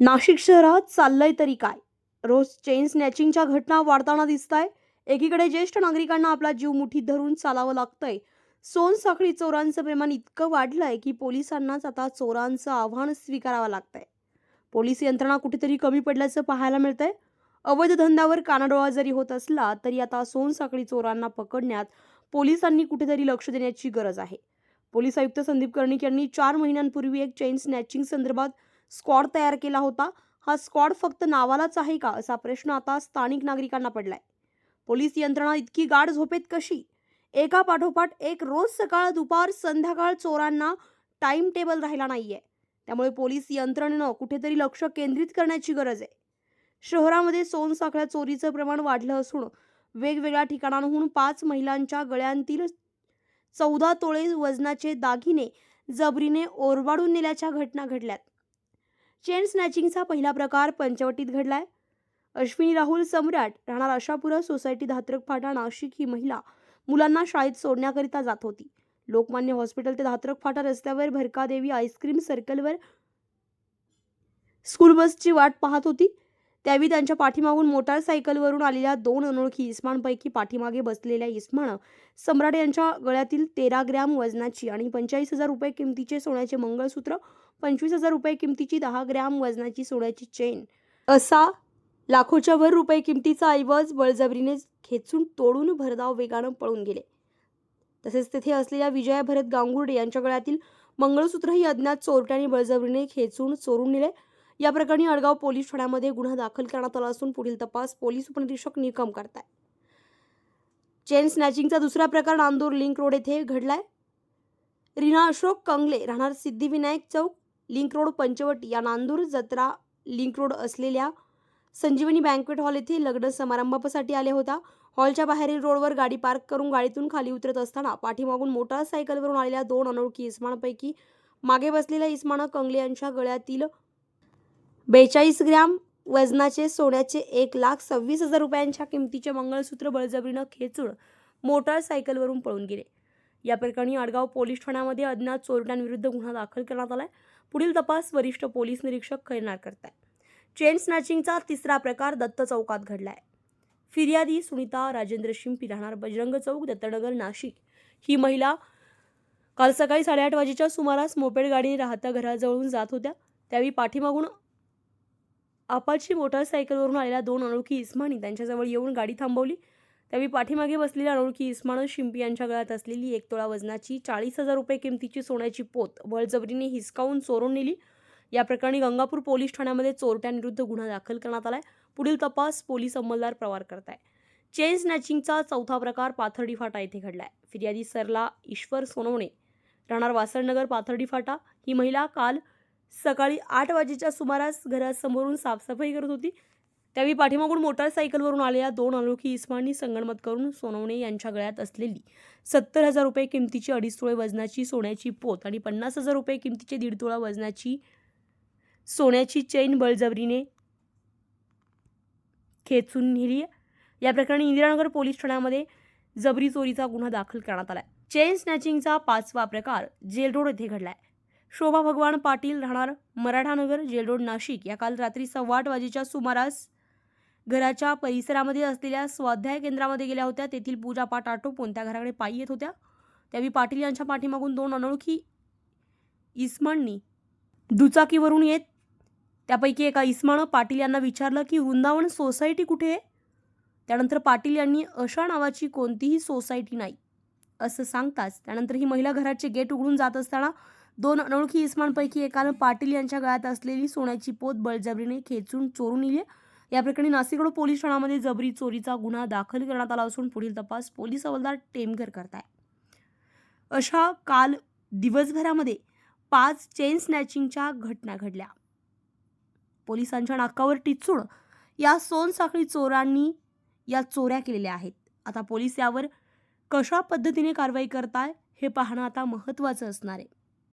नाशिक शहरात चाललंय तरी काय? रोज चेन स्नॅचिंगच्या घटना वाढताना दिसत आहे एकीकडे ज्येष्ठ नागरिकांना आपला जीव मुठीत धरून चालावं लागतंय. सोनसाखळी चोरांचं प्रमाण इतकं वाढलंय की पोलिसांनाच आता चोरांचं आव्हान स्वीकारावं लागतंय. पोलीस यंत्रणा कुठेतरी कमी पडल्याचं पाहायला मिळतंय. अवैध धंद्यावर कानाडोळा जरी होत असला तरी आता सोनसाखळी चोरांना पकडण्यात पोलिसांनी कुठेतरी लक्ष देण्याची गरज आहे. पोलीस आयुक्त संदीप कर्णिक यांनी चार महिन्यांपूर्वी एक चेन स्नॅचिंग संदर्भात स्क्वॉड तयार केला होता. हा स्क्वॉड फक्त नावालाच आहे का असा प्रश्न आता स्थानिक नागरिकांना पडलाय. पोलीस यंत्रणा इतकी गाढ झोपेत कशी? एका पाठोपाठ एक रोज सकाळ दुपार संध्याकाळ चोरांना टाइम टेबल राहिला नाहीये. त्यामुळे पोलीस यंत्रणेनं कुठेतरी लक्ष केंद्रित करण्याची गरज आहे. शहरामध्ये सोनसाखळ्या चोरीचं प्रमाण वाढलं असून वेगवेगळ्या ठिकाणांहून पाच महिलांच्या गळ्यांतील चौदा तोळे वजनाचे दागिने जबरीने ओरबाडून नेल्याच्या घटना घडल्यात. चेन स्नॅचिंगचा पहिला प्रकार पंचवटीत घडलाय. अश्विनी राहुल सम्राट राहणार आशापुरा सोसायटी धात्रक फाटा नाशिक ही महिला मुलांना शाळेत सोडण्याकरिता जात होती. लोकमान्य हॉस्पिटल ते धात्रक फाटा रस्त्यावर भरकादेवी आईस्क्रीम सर्कलवर स्कूल बसची वाट पाहत होती. त्यावेळी त्यांच्या पाठीमागून मोटारसायकलवरून आलेल्या दोन अनोळखी इस्मांपैकी पाठीमागे बसलेल्या इस्मानं सम्राट यांच्या गळ्यातील तेरा ग्रॅम वजनाची आणि पंचेचाळीस हजार रुपये किमतीचे सोन्याचे मंगळसूत्र पंचवीस हजार रुपये किमतीची दहा ग्रॅम वजनाची सोन्याची चेन. असा लाखोच्या वर रुपये किमतीचा ऐवज बळजबरीने खेचून तोडून भरधाव वेगानं पळून गेले. तसेच तेथे असलेल्या विजया भरत गांगुर्डे यांच्या गळ्यातील मंगळसूत्रही अज्ञात चोरट्यांनी बळजबरीने खेचून चोरून नेले. या प्रकरणी अडगाव पोलीस ठाण्यामध्ये गुन्हा दाखल करण्यात आला असून पुढील तपास पोलीस उपनिरीक्षक निकम करताय. चेन स्नॅचिंगचा दुसरा प्रकार नांदूर लिंक रोड येथे घडलाय. रीना अशोक कंगले राहणार सिद्धिविनायक चौक लिंक रोड पंचवटी या नांदूर जत्रा लिंक रोड असलेल्या संजीवनी बँकवेट हॉल येथे लग्न समारंभासाठी आल्या होता. हॉलच्या बाहेरील रोडवर गाडी पार्क करून गाडीतून खाली उतरत असताना पाठीमागून मोटारसायकलवरून आलेल्या दोन अनोळखी इस्मानापैकी मागे बसलेल्या इस्मानं कंगले यांच्या गळ्यातील बेचाळीस ग्रॅम वजनाचे सोन्याचे एक लाख सव्वीस हजार रुपयांच्या किमतीचे मंगळसूत्र बळजबरीनं खेचून मोटारसायकलवरून पळून गेले. या प्रकरणी आडगाव पोलीस ठाण्यामध्ये अज्ञात चोरट्यांविरुद्ध गुन्हा दाखल करण्यात आलाय. पुढील तपास वरिष्ठ पोलीस निरीक्षक खैरनार करताय चेन स्नॅचिंगचा तिसरा प्रकार दत्त चौकात घडलाय. फिर्यादी सुनीता राजेंद्र शिंपी राहणार बजरंग चौक दत्तनगर नाशिक. ही महिला काल सकाळी साडेआठ वाजेच्या सुमारास मोपेड गाडीने राहत्या घराजवळून जात होत्या. त्यावेळी पाठीमागून अपाची मोटारसायकलवरून आलेल्या दोन अनोळखी इस्मानी त्यांच्याजवळ येऊन गाडी थांबवली. त्यावेळी पाठीमागे बसलेल्या अनोळखी इस्मानं शिंपी यांच्या गळ्यात असलेली एक तोळा वजनाची चाळीस हजार रुपये किमतीची सोन्याची पोत बळजबरीने हिसकावून चोरून नेली. या प्रकरणी गंगापूर पोलीस ठाण्यामध्ये चोरट्यांविरुद्ध गुन्हा दाखल करण्यात आला आहे पुढील तपास पोलीस अंमलदार प्रवार करताय. चेन स्नॅचिंगचा चौथा प्रकार पाथर्डी फाटा येथे घडलाय. फिर्यादी सरला ईश्वर सोनवणे. राहणार वासळनगर पाथर्डी फाटा. ही महिला काल सकाळी आठ वाजेच्या सुमारास घरासमोरून साफसफाई करत होती. त्यावेळी पाठीमागून मोटारसायकलवरून आलेल्या दोन अनोळखी इस्मांनी संगणमत करून सोनवणे यांच्या गळ्यात असलेली सत्तर हजार रुपये किमतीची अडीच तोळे वजनाची सोन्याची पोत आणि पन्नास हजार रुपये किमतीचे दीड तोळा वजनाची सोन्याची चैन बळजबरीने खेचून नेली या प्रकरणी इंदिरानगर पोलीस ठाण्यामध्ये जबरी चोरीचा गुन्हा दाखल करण्यात आला चेन स्नॅचिंगचा पाचवा प्रकार जेल रोड येथे घडला आहे शोभा भगवान पाटील राहणार मराठानगर जेलरोड नाशिक. या काल रात्री सव्वा आठ वाजेच्या सुमारास घराच्या परिसरामध्ये असलेल्या स्वाध्याय केंद्रामध्ये गेल्या होत्या. तेथील पूजापाठ आटोपून त्या घराकडे पायी येत होत्या. त्यावेळी पाटील यांच्या पाठीमागून दोन अनोळखी इस्मांनी दुचाकीवरून येत. त्यापैकी एका इस्मानं पाटील यांना विचारलं की वृंदावन सोसायटी कुठे आहे? त्यानंतर पाटील यांनी अशा नावाची कोणतीही सोसायटी नाही असं सांगताच त्यानंतर ही महिला घराचे गेट उघडून जात असताना दोन अनोळखी इसमांपैकी एकानं पाटील यांच्या गळ्यात असलेली सोन्याची पोत बळजबरीने खेचून चोरून नेली. या प्रकरणी नाशिक पोलीस ठाण्यामध्ये जबरी चोरीचा गुन्हा दाखल करण्यात आला असून पुढील तपास पोलीस हवालदार टेमघर करताय. अशा काल दिवसभरामध्ये पाच चेन स्नॅचिंगच्या घटना घडल्या. पोलिसांच्या नाकावर टिचूड या सोनसाखळी चोरांनी या चोऱ्या केलेल्या आहेत. आता पोलीस यावर कशा पद्धतीने कारवाई करताय हे पाहणं आता महत्त्वाचं असणार आहे.